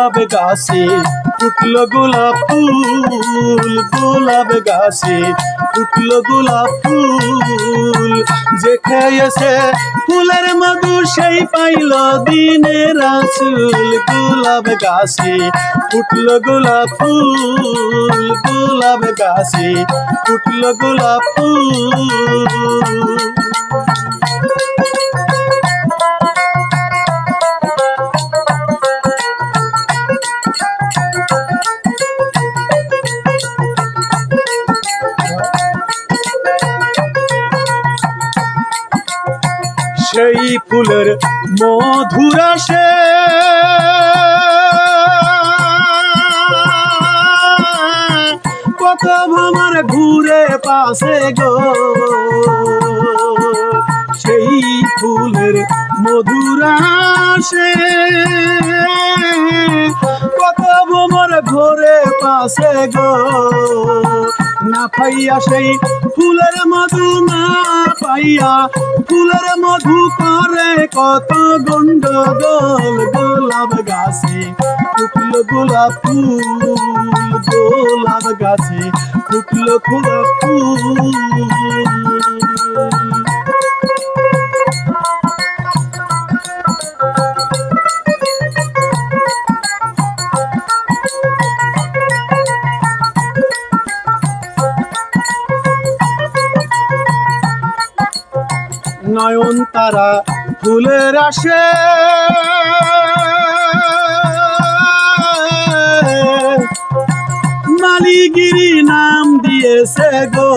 গোলাপ গাছে ফুটলো গোলাপ ফুল, গোলাপ গাছে ফুটলো গোলাপ ফুল। যে খেয়েছে ফুলের মধু, সেই পাইল দিনের আসুল গোলাপ গাছে ফুটলো গোলাপ ফুল, গোলাপ গাছে ফুটলো গোলাপ ফুল। সেই ফুলের মধুরাসে কত ভামার ঘুরে পাশে গো। সেই ফুলের মধুরাসে কত ভ্রমর ঘোরে পাশে গো। না পাইয়া সেই ফুলের মধু না পাইয়া ফুলের মধু করে কত গন্ডগোল, গোলাপ গাছে ফুটল গোলাপ ফুল, গোলাপ গাছে ফুটল গোলাপ ফুল। নয়ন তারা ফুলের আসে। মালিগিরি নাম দিয়েছে গো।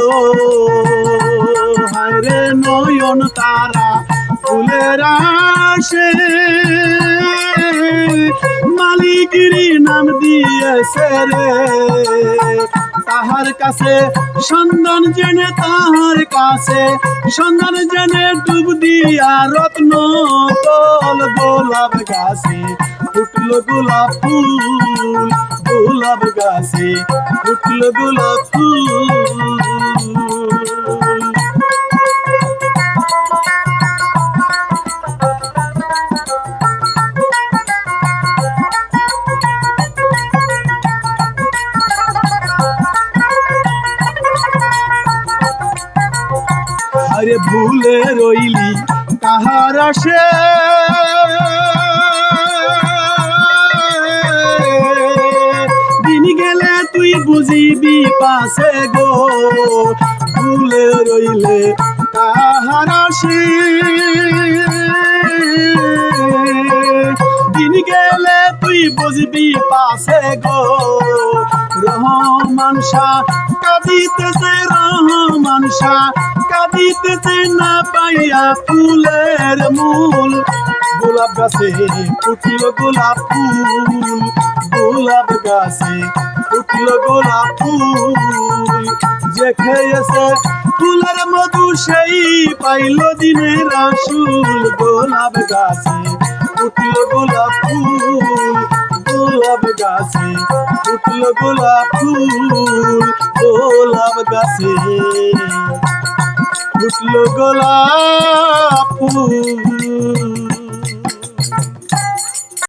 হায়রে নয়ন তারা ফুলের আসে। মালিগিরি নাম দিয়েছে রে। তাহার কাছে, সন্ধান জেনে তাহার কাছে, সন্ধান জেনে ডুব দিয়া রত্ন কল গোলাপ গাছে, ফুটল গোলাপ ফুল, গোলাপ গাছে, ফুটল গোলাপ ফুল। ভুলে রইলি কাহার আসে। দিন গেলে তুই বুঝিবি পাশে গো, ভুলে রইলে কাহার আসে। দিন গেলে তুই বুঝবি পাশে গো, রহমান শাহ কাঁদিতেছে রহমান কাঁদিতেছে না পাইয়া ফুলের মূল। গোলাপ গাছে উঠল গোলাপ ফুল, গোলাপ গাছে উঠল গোলাপ ফুল। যে ফুলের মধু, সেই পাইল দিনের আসুল। গোলাপ গাছে উঠল গোলাপ ফুল, গোলাপ গাছে উঠল গোলাপ ফুল। গোলাপ গাছে উঠল গোলাপ ফুল।